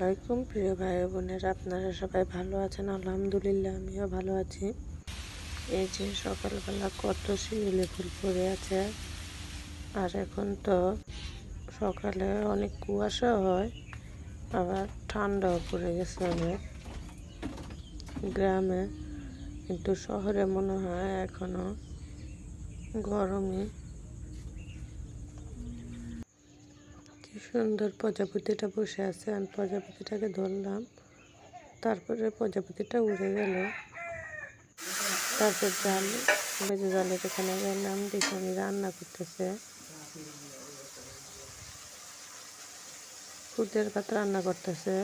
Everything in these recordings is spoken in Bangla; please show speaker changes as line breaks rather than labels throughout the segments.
আলাইকুম প্রিয় ভাই বোনেরা, আপনারা সবাই ভালো আছেন? আলহামদুলিল্লাহ, আমিও ভালো আছি। এই যে সকালবেলা কত শিউলি ফুল পড়ে আছে, আর এখন তো সকালে অনেক কুয়াশা হয়, আবার ঠান্ডাও পড়ে গেছে অনেক। গ্রামে, কিন্তু শহরে মনে হয় এখনও গরমই কি সুন্দর প্রজাপতিটা বসে আছে আমি প্রজাপতিটাকে ধরলাম। তারপরে প্রজাপতিটা উড়ে গেল। তারপর জাল, বেজে জালের এখানে গেলাম দেখি আমি রান্না করতেছে। খুদের ভাত রান্না করতেছে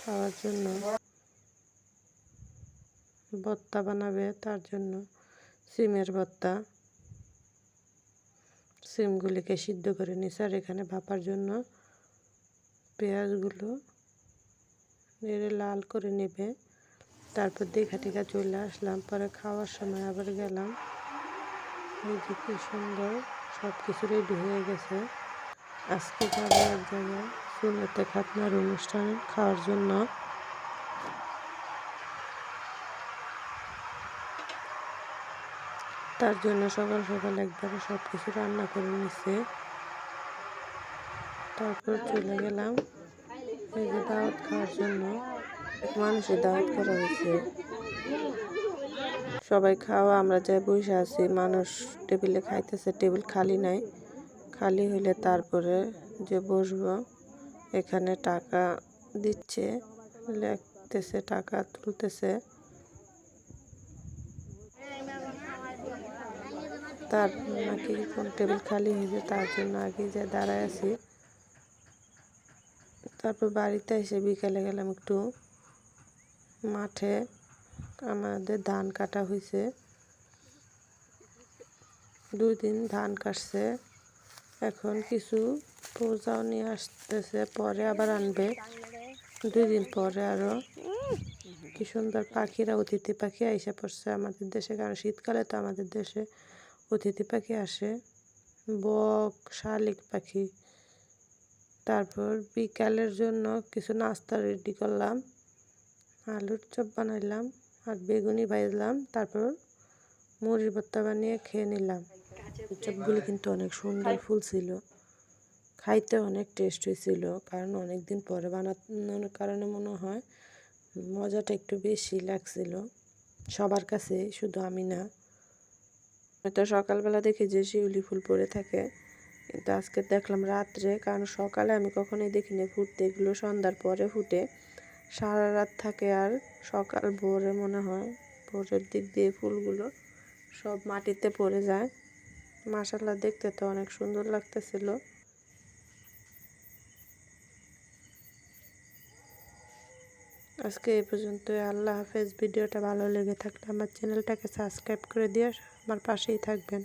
খাওয়ার জন্য। ভর্তা বানাবে তার জন্য, সিমের ভর্তা। সিমগুলিকে সিদ্ধ করে নিছে আর এখানে ভাপার জন্য পেঁয়াজগুলো নেড়ে লাল করে নেবে। তারপর দেখা টেখা চলে আসলাম। পরে খাওয়ার সময় আবার গেলাম। যে কি সুন্দর সব কিছু রেডি হয়ে গেছে। আজকে যাব এক জায়গায় সুন্নতে খাতনার অনুষ্ঠান, খাওয়ার জন্য। তার জন্য সকাল সকাল একবারে সব কিছু রান্না করে নিছে। তারপর চলে গেলাম এই যে দাওয়াত খাওয়ার জন্য। মানুষের দাওয়াত করা হয়েছে। সবাই খাওয়া, আমরা যাই বসে আছি, মানুষ টেবিলে খাইতেছে, টেবিল খালি নাই। খালি হইলে তারপরে যে বসবো, এখানে টাকা দিচ্ছে, লিখতেছে, টাকা তুলতেছে। তার নাকি কোন টেবিল খালি হয়েছে, তার জন্য আগে যে দাঁড়ায় আছি। তারপর বাড়িতে এসে বিকেলে গেলাম একটু মাঠে। আমাদের ধান কাটা হয়েছে। দুই দিন ধান কাটছে। এখন কিছু পূজাও নিয়ে আসতেছে, পরে আবার আনবে। দুই দিন পরে আরও কি সুন্দর পাখিরা, অতিথি পাখি আইসা পড়ছে আমাদের দেশে, কারণ শীতকালে তো আমাদের দেশে অতিথি পাখি আসে, বক, শালিক পাখি। তারপর বিকালের জন্য কিছু নাস্তা রেডি করলাম, আলুর চপ বানাইলাম আর বেগুনি ভাজলাম, তারপর মুড়ির ভর্তা বানিয়ে খেয়ে নিলাম। চপগুলি কিন্তু অনেক সুন্দর ফুল ছিল। খাইতে অনেক টেস্ট হয়েছিল কারণ অনেক দিন পরে বানানোর কারণে মনে হয় মজাটা একটু বেশি লাগছিল। সবার কাছে শুধু আমি না হয়তো সকালবেলা দেখি যে শিউলি ফুল পরে থাকে। কিন্তু আজকে দেখলাম রাত্রে, কারণ সকালে আমি কখনোই দেখিনি ফুটতে। এগুলো সন্ধ্যার পরে ফুটে। সারা রাত থাকে আর সকাল ভোরে মনে হয় ভোরের দিক দিয়ে ফুলগুলো সব মাটিতে পড়ে যায়। মাসাল্লা দেখতে তো অনেক সুন্দর লাগতেছিল। আজকে এই পর্যন্ত আল্লাহ হাফেজ। ভিডিওটা ভালো লেগে থাকলে আমার চ্যানেলটাকে সাবস্ক্রাইব করে দিয়ে আমার পাশেই থাকবেন।